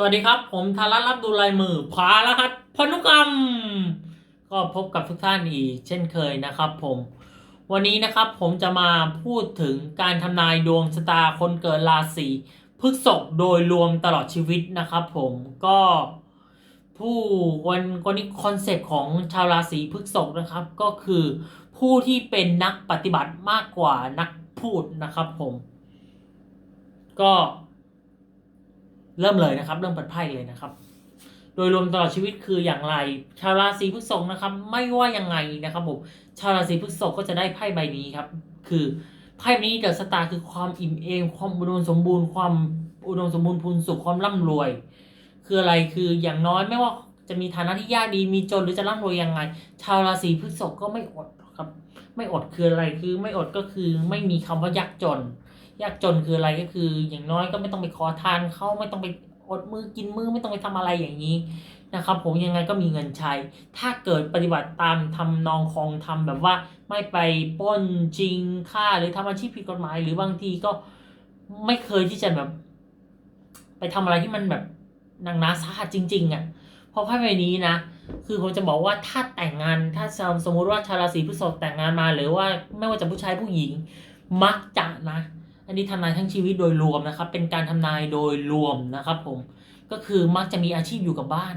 สวัสดีครับ ผมธารัตรับดูลายมือพาละครับพนุกรรม ก็พบกับทุกท่านอีกเช่นเคยนะครับผม วันนี้นะครับผมจะมาพูดถึงการทำนายดวงชะตาคนเกิดราศีพฤษภโดยรวมตลอดชีวิตนะครับผมก็ผู้วันวันนี้คอนเซปต์ของชาวราศีพฤษภนะครับ ก็คือผู้ที่เป็นนักปฏิบัติมากกว่านักพูดนะครับผม ก็ เริ่มเลยนะครับ เริ่มเปิดไพ่เลยนะครับ โดยรวมตลอดชีวิตคืออย่างไร ชาวราศีพฤษภนะครับ ไม่ว่ายังไงนะครับผมชาวราศีพฤษภก็จะได้ไพ่ใบนี้ครับ คือไพ่ใบนี้เดอะสตาร์คือความอิ่มเอมความอุดมสมบูรณ์ความอุดมสมบูรณ์พูนสุขความร่ำรวย คืออะไรคืออย่างน้อยไม่ว่าจะมีฐานะที่ยากดีมีจนหรือจะร่ำรวยยังไง ชาวราศีพฤษภก็ไม่อดครับ ไม่อดคืออะไรคือไม่อดก็คือไม่มีคำว่ายากจน ยากจนคืออะไรก็คือ อย่างน้อยก็ไม่ต้องไปขอทานเขาไม่ต้องไปอดมือกินมือไม่ต้องไปทำอะไรอย่างนี้นะครับผมยังไงก็มีเงินใช้ ถ้าเกิดปฏิบัติตามทำนองคองทำแบบว่าไม่ไปป้นจริงฆ่าหรือทำอาชีพผิดกฎหมาย หรือบางทีก็ไม่เคยที่จะแบบ ไปทำอะไรที่มันแบบหนังนาสาหัสจริง ๆอะ่ะเพราะไพ่ใบนี้นะ คือผมจะบอกว่าถ้าแต่งงานถ้าสมมุติว่าชาวราศีพฤษภแต่งงานมาหรือว่าไม่ว่าจะผู้ชายผู้หญิง มักจะนะ อันนี้ทำนายทั้งชีวิตโดยรวมนะครับ เป็นการทำนายโดยรวมนะครับผมก็คือมักจะมีอาชีพอยู่กับบ้าน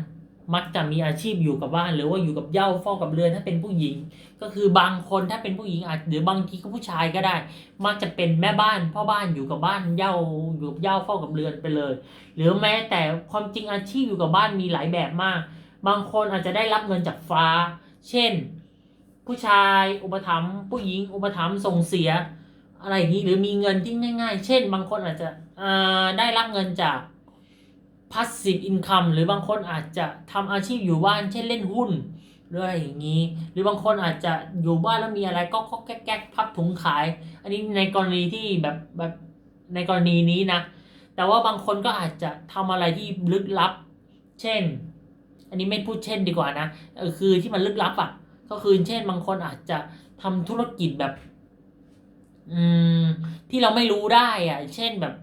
มักจะมีอาชีพอยู่กับบ้าน หรือว่าอยู่กับเหย้าเฝ้ากับเรือนถ้าเป็นผู้หญิง ก็คือบางคนถ้าเป็นผู้หญิงอาจหรือบางทีก็ผู้ชายก็ได้ มักจะเป็นแม่บ้านพ่อบ้านอยู่กับบ้านเหย้าอยู่กับเหย้าเฝ้ากับเรือนไปเลย หรือแม้แต่ความจริงอาชีพอยู่กับบ้านมีหลายแบบมาก บางคนอาจจะได้รับเงินจากฟ้า เช่น ผู้ชายอุปถัมภ์ผู้หญิงอุปถัมภ์ส่งเสีย อะไรอย่างนี้หรือมีเงินที่ง่าย ๆ เช่น บางคนอาจจะได้รับเงินจาก passive income หรือบางคนอาจจะทำอาชีพอยู่บ้าน เช่นเล่นหุ้นหรืออะไรอย่างนี้ หรือบางคนอาจจะอยู่บ้านแล้วมีอะไรก็ก็แก๊กๆพับถุงขาย อันนี้ในกรณีที่แบบแบบในกรณีนี้นะ แต่ว่าบางคนก็อาจจะทำอะไรที่ลึกลับ เช่น อันนี้ไม่พูดเช่นดีกว่านะคือที่มันลึกลับอะก็คือเช่นบางคนอาจจะทำธุรกิจแบบ อืม ที่เราไม่รู้ได้อะ เช่นแบบ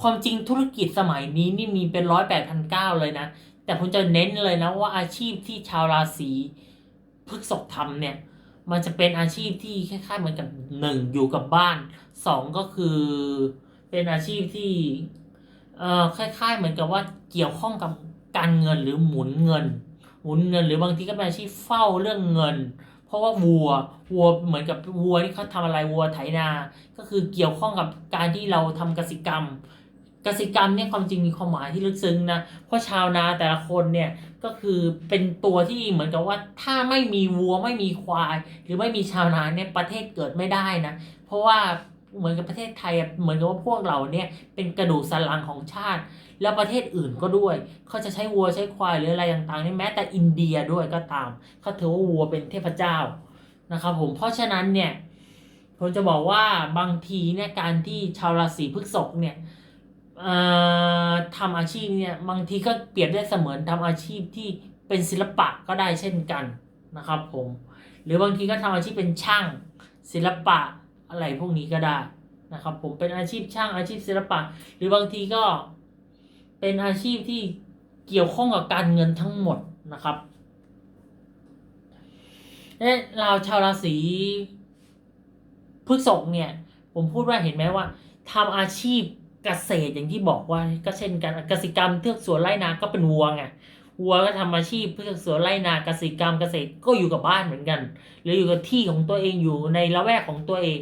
ความจริงธุรกิจสมัยนี้นี่มีเป็นร้อยแปดพันเก้าเลยนะ แต่ผมจะเน้นเลยนะว่าอาชีพที่ชาวราศีพฤกษภทำเนี่ย มันจะเป็นอาชีพที่คล้ายๆเหมือนกับหนึ่งอยู่กับบ้านสองก็คือเป็นอาชีพที่เอ่อคล้าย ๆ เหมือนกับว่าเกี่ยวข้องกับการเงินหรือหมุนเงิน หมุนเงิน หรือบางทีก็เป็นอาชีพเฝ้าเรื่องเงิน เพราะว่าวัววัวเหมือนกับวัวที่เขาทำอะไรวัวไถนา ก็คือเกี่ยวข้องกับการที่เราทำกสิกรรม กสิกรรมเนี่ยความจริงมีความหมายที่ลึกซึ้งนะเพราะชาวนาแต่ละคนเนี่ยก็คือเป็นตัวที่เหมือนกับว่าถ้าไม่มีวัวไม่มีควาย หรือไม่มีชาวนาเนี่ยประเทศเกิดไม่ได้นะเพราะว่า เหมือนกับประเทศไทยเหมือนกับว่าพวกเราเนี่ยเป็นกระดูกสันหลังของชาติ แล้วประเทศอื่นก็ด้วย เขาจะใช้วัวใช้ควายหรืออะไรต่างๆนี่แม้แต่อินเดียด้วยก็ตาม เขาถือว่าวัวเป็นเทพเจ้านะครับผมเพราะฉะนั้นเนี่ยผมจะบอกว่าบางทีเนี่ยการที่ชาวราศีพฤษภเนี่ยทำอาชีพเนี่ยบางทีก็เปรียบได้เสมือนทำอาชีพที่เป็นศิลปะก็ได้เช่นกันนะครับผมหรือบางทีก็ทำอาชีพเป็นช่างศิลปะ อะไรพวกนี้ก็ได้นะครับ ผมเป็นอาชีพช่างอาชีพศิลปะ หรือบางทีก็เป็นอาชีพที่เกี่ยวข้องกับการเงินทั้งหมดนะครับและเราชาวราศีพฤษภเนี่ย ผมพูดว่าเห็นไหมว่าทำอาชีพเกษตรอย่างที่บอกว่าก็เช่นกันกสิกรรมเทือกสวนไร่นาก็เป็นวัวไง วัวก็ทำอาชีพเทือสวนไร่นาเกสิกรรมเกษตรก็อยู่กับบ้านเหมือนกันหรืออยู่กับที่ของตัวเองอยู่ในละแวกของตัวเอง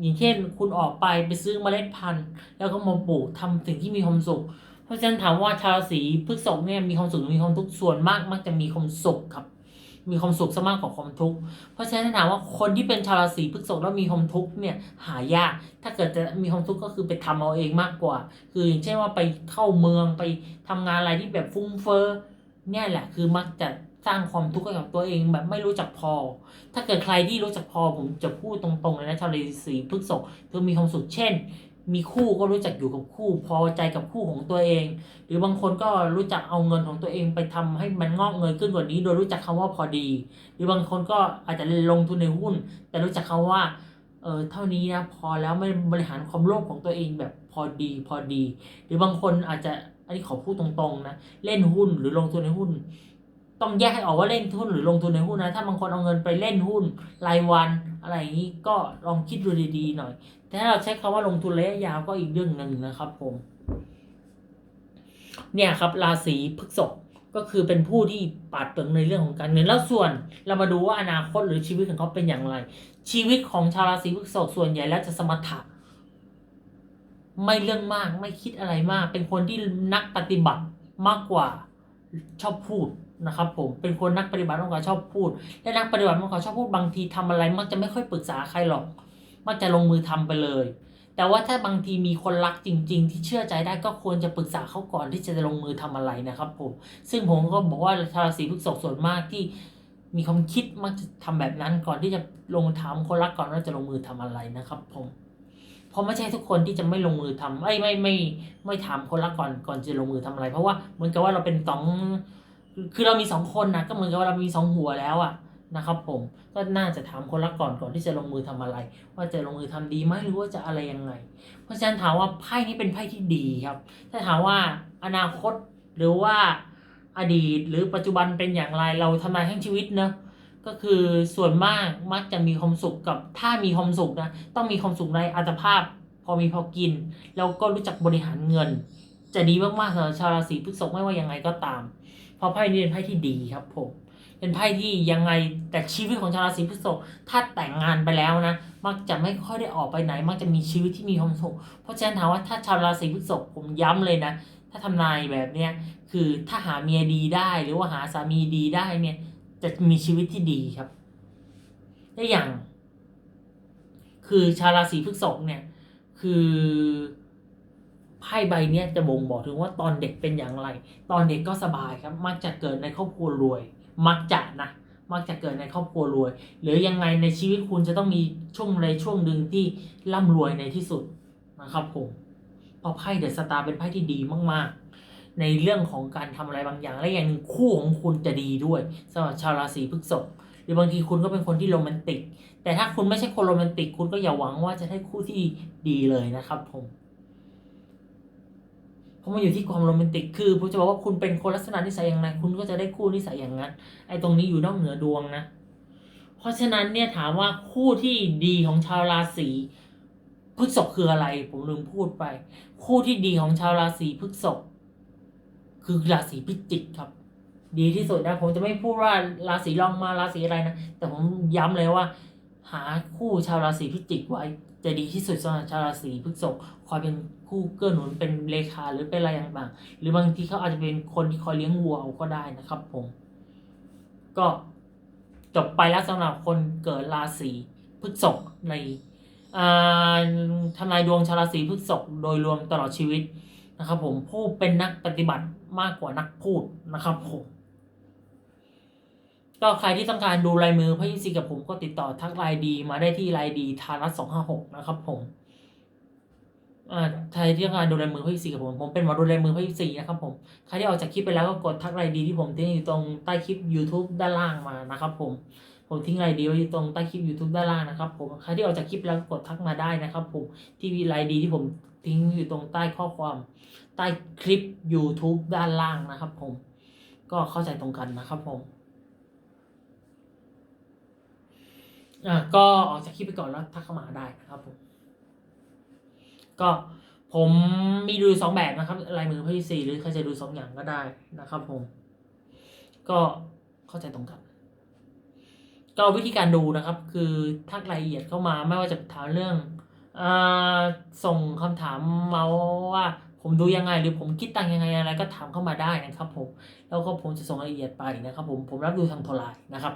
อย่างเช่น คุณออกไปไปซื้อเมล็ดพันธุ์ แล้วก็มาปลูกทำสิ่งที่มีความสุข เพราะฉะนั้นถามว่าชาวราศีพฤกษภเนี่ยมีความสุขมีความทุกข์ส่วนมากมักจะมีความสุขครับ มีความสุขซะมากกว่าความทุกข์เพราะฉะนั้นถามว่าคนที่เป็นชาวราศีพฤกษภแล้วมีความทุกข์เนี่ยหายาก ถ้าเกิดจะมีความทุกข์ก็คือไปทำเอาเองมากกว่า คืออย่างเช่นว่าไปเข้าเมืองไปทำงานอะไรที่แบบฟุ้งเฟ้อ เนี่ยแหละคือมักจะสร้างความทุกข์ให้กับตัวเองแบบไม่รู้จักพอ ถ้าเกิดใครที่รู้จักพอผมจะพูดตรงๆเลยนะชาวราศีพฤษภคือมีความสุขเช่น มีคู่ก็รู้จักอยู่กับคู่ พอใจกับคู่ของตัวเอง หรือบางคนก็รู้จักเอาเงินของตัวเองไปทำให้มันงอกเงยขึ้นกว่านี้ โดยรู้จักคำว่าพอดี หรือบางคนก็อาจจะลงทุนในหุ้น แต่รู้จักคำว่าเออเท่านี้นะพอแล้วไม่บริหารความโลภของตัวเองแบบพอดีพอดี หรือบางคนอาจจะ อันนี้ขอพูดตรงๆนะ เล่นหุ้นหรือลงทุนในหุ้น ต้องแยกให้ออกว่าเล่นหุ้นหรือลงทุนในหุ้นนะ ถ้าบางคนเอาเงินไปเล่นหุ้นรายวันอะไรอย่างนี้ก็ลองคิดดูดีๆหน่อย แต่ถ้าเราใช้คำว่าลงทุนระยะยาวก็อีกเรื่องหนึ่งนะครับผม เนี่ยครับราศีพฤษภก็คือเป็นผู้ที่ปาดเปลืองในเรื่องของการเงินแล้วส่วนเรามาดูว่าอนาคตหรือชีวิตของเขาเป็นอย่างไร ชีวิตของชาวราศีพฤษภส่วนใหญ่แล้วจะสมถะ ไม่เรื่องมากไม่คิดอะไรมาก เป็นคนที่นักปฏิบัติมากกว่าชอบพูดนะครับผมเป็นคนนักปฏิบัติมากกว่าชอบพูด และนักปฏิบัติมากกว่าชอบพูดบางทีทำอะไร มักจะไม่ค่อยปรึกษาใครหรอก มักจะลงมือทำไปเลย แต่ว่าถ้าบางทีมีคนรักจริง ๆ ที่เชื่อใจได้ก็ควรจะปรึกษาเขาก่อนที่จะลงมือทำอะไรนะครับผมซึ่งผมก็บอกว่าชาราศีพฤษภส่วนมากที่มีความคิดมักจะทำแบบนั้นก่อนที่จะลงถามคนรักก่อนว่าจะลงมือทำอะไรนะครับผม เพราะไม่ใช่ทุกคนที่จะไม่ลงมือทำไม่ไม่ไม่ไม่ถามคนรักก่อนก่อนจะลงมือทำอะไร เพราะว่าเหมือนกับว่าเราเป็นสองคือเรามีสองคนนะก็เหมือนกับว่าเรามีสองหัวแล้วอะนะครับ ผมก็น่าจะถามคนรักก่อนก่อนที่จะลงมือทำอะไร ว่าจะลงมือทำดีไหมหรือว่าจะอะไรยังไง เพราะฉะนั้นถามว่าไพ่นี้เป็นไพ่ที่ดีครับ ถ้าถามว่าอนาคตหรือว่าอดีตหรือปัจจุบันเป็นอย่างไรเราทำนายทั้งชีวิตเนอะ ก็คือส่วนมากมักจะมีความสุขกับถ้ามีความสุขนะต้องมีความสุขในอัตภาพ พอมีพอกิน แล้วก็รู้จักบริหารเงิน จะดีมากๆสำหรับชาวราศีพฤษภไม่ว่ายังไงก็ตาม เพราะไพ่นี้เป็นไพ่ที่ดีครับผมเป็นไพ่ที่ยังไงแต่ชีวิตของชาวราศีพฤษภถ้าแต่งงานไปแล้วนะมักจะไม่ค่อยได้ออกไปไหน มักจะมีชีวิตที่มีความสุขเพราะฉะนั้นถามว่าถ้าชาวราศีพฤษภผมย้ำเลยนะ ถ้าทำนายแบบเนี้ยคือถ้าหาเมียดีได้หรือว่าหาสามีดีได้เนี่ย จะมีชีวิตที่ดีครับได้อย่าง คือชาวราศีพฤษภเนี่ย คือไพ่ใบเนี้ยจะบ่งบอกถึงว่าตอนเด็กเป็นอย่างไร ตอนเด็กก็สบายครับ มักจะเกิดในครอบครัวรวย มักจะนะมักจะเกิดในครอบครัวรวย หรือยังไงในชีวิตคุณจะต้องมีช่วงในช่วงหนึ่งที่ร่ำรวยในที่สุดนะครับผมเพราะไพ่เดอะสตาร์เป็นไพ่ที่ดีมากๆ ในเรื่องของการทำอะไรบางอย่าง และอย่างหนึ่งคู่ของคุณจะดีด้วยสำหรับชาวราศีพฤษภหรือบางทีคุณก็เป็นคนที่โรแมนติก แต่ถ้าคุณไม่ใช่คนโรแมนติก คุณก็อย่าหวังว่าจะได้คู่ที่ดีเลยนะครับผมเพราะมันอยู่ที่ความโรแมนติก คือผมจะบอกว่าคุณเป็นคนลักษณะนิสัยอย่างไรคุณก็จะได้คู่นิสัยอย่างนั้น ไอ้ตรงนี้อยู่นอกเหนือดวงนะ เพราะฉะนั้นเนี่ยถามว่าคู่ที่ดีของชาวราศีพฤษภคืออะไร ผมลืมพูดไป คู่ที่ดีของชาวราศีพฤษภ คือราศีพิจิกครับ ดีที่สุดนะผมจะไม่พูดว่าราศีรองมาราศีอะไรนะ แต่ผมย้ำเลยว่า หาคู่ชาวราศีพิจิกไว้ จะดีที่สุดสำหรับชาวราศีพฤษภคอยเป็นคู่เกื้อหนุนเป็นเลขาหรือเป็นอะไรต่างๆหรือบางทีเขาอาจจะเป็นคนที่คอยเลี้ยงวัวเอาก็ได้นะครับ ผม ก็จบไปแล้วสำหรับคนเกิดราศีพฤษภในทำนายดวงชาวราศีพฤษภโดยรวมตลอดชีวิตนะครับผมผู้เป็นนักปฏิบัติ มากกว่านักพูดนะครับผมก็ใครที่ต้องการดูลายมือพระยิซีกับผมก็ติดต่อทักไลน์ดีมาได้ที่ไลน์ดีทารัสสองห้าหกนะครับผมอ่าใครที่ต้องการดูลายมือพระยิซีกับผมผมเป็นหมอดูลายมือพระยิซีนะครับผมใครที่ออกจากคลิปไปแล้วก็กดทักไลน์ดีที่ผมทิ้งอยู่ตรงใต้คลิป YouTube ด้านล่างมานะครับผมผมทิ้งไลน์ดีไว้อยู่ตรงใต้คลิป YouTube ด้านล่างนะครับผมใครที่ออกจากคลิปแล้วก็กดทักมาได้นะครับผมที่ไลน์ดีที่ผมทิ้งอยู่ตรงใต้ข้อความ ใต้คลิป YouTube ด้านล่างนะครับผม ก็เข้าใจตรงกันนะครับผมอะก็ออกจากคลิปไปก่อนแล้วทักเข้ามาได้นะครับผม ก็ผมมีดูสองแบบนะครับลายมือพระสี่หรือใครจะดูสองอย่างก็ได้นะครับ ผม ก็เข้าใจตรงกันก็วิธีการดูนะครับ คือทักรายละเอียดเข้ามาไม่ว่าจะถามเรื่องอาส่งคำถามมาว่า ผมดูยังไงหรือผมคิดตังยังไงอะไรก็ถามเข้ามาได้นะครับผมแล้วก็ผมจะส่งรายละเอียดไปนะครับผมผมรับดูทางโทรไลน์นะครับ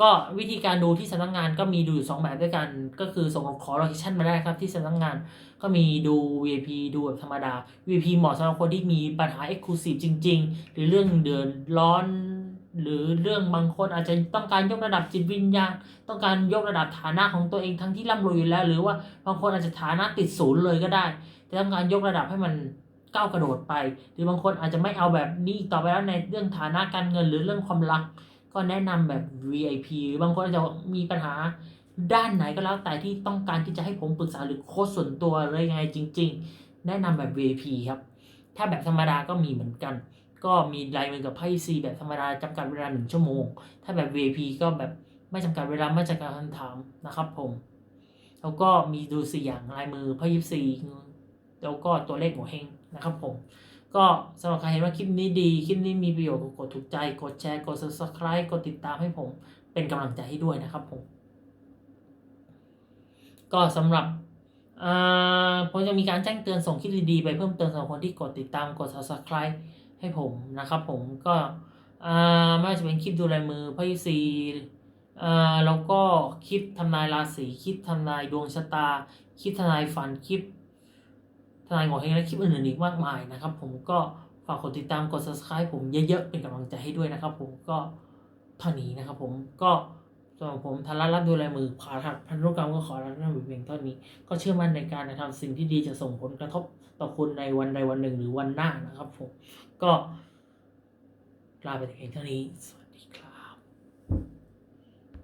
ก็วิธีการดูที่สำนักงานก็มีดูอยู่สองแบบด้วยกัน ก็คือส่งขอโลเคชั่นมาได้ครับที่สำนักงานก็มีดู VIP ดูแบบธรรมดา VIP เหมาะสำหรับคนที่มีปัญหา Exclusive จริง ๆ หรือเรื่องเดือดร้อนหรือเรื่องบางคนอาจจะต้องการยกระดับจิตวิญญาณ ต้องการยกระดับฐานะของตัวเองทั้งที่ร่ำรวยอยู่แล้ว หรือว่าบางคนอาจจะฐานะติดศูนย์เลยก็ได้ แต่ต้องการยกระดับให้มันก้าวกระโดดไป หรือบางคนอาจจะไม่เอาแบบนี้ต่อไปแล้วในเรื่องฐานะการเงินหรือเรื่องความรัก ก็แนะนำแบบ VIP หรือบางคนอาจจะมีปัญหาด้านไหนก็แล้วแต่ที่ต้องการที่จะให้ผมปรึกษาหรือโค้ชส่วนตัวอะไรยังไงจริง ๆ แนะนำแบบ VIP ครับ ถ้าแบบธรรมดาก็มีเหมือนกัน ก็มีลายมือกับไพ่ซีแบบธรรมดาจำกัดเวลาหนึ่งชั่วโมง ถ้าแบบ VIP ก็แบบไม่จำกัดเวลาไม่จำกัดคำถามนะครับผม แล้วก็มีดูสี่อย่างลายมือไพ่ยิปซี แล้วก็ตัวเลขหัวเฮงนะครับผม ก็สำหรับใครเห็นว่าคลิปนี้ดี คลิปนี้มีประโยชน์กดถูกใจ กดแชร์ กด subscribe กดติดตามให้ผม เป็นกำลังใจให้ด้วยนะครับผม ก็สำหรับอ่าผมจะมีการแจ้งเตือนส่งคลิปดีๆไปเพิ่มเติมสำหรับคนที่กดติดตามกด subscribe ให้ผมนะครับผมก็อ่าไม่ว่าจะเป็นคลิปดูลายมือไพ่ซีอ่าแล้วก็คลิปทำนายราศีคลิปทำนายดวงชะตา คลิปทำนายฝันคลิป ทนายของเฮงและคลิปอื่นๆอีกมากมายนะครับ ผมก็ฝากกดติดตามกด subscribe ผมเยอะๆเป็นกำลังใจให้ด้วยนะครับ ผมก็เท่านี้นะครับ ผมก็สำหรับผมทันรัตรับดูลมือผ่าทัดพันธุกรรมก็ขอรับนั่นเพียงเท่านี้ ก็เชื่อมั่นในการทำสิ่งที่ดีจะส่งผลกระทบต่อคุณในวันใดวันหนึ่งหรือวันหน้านะครับ ผมก็ลาไปเพียงเท่านี้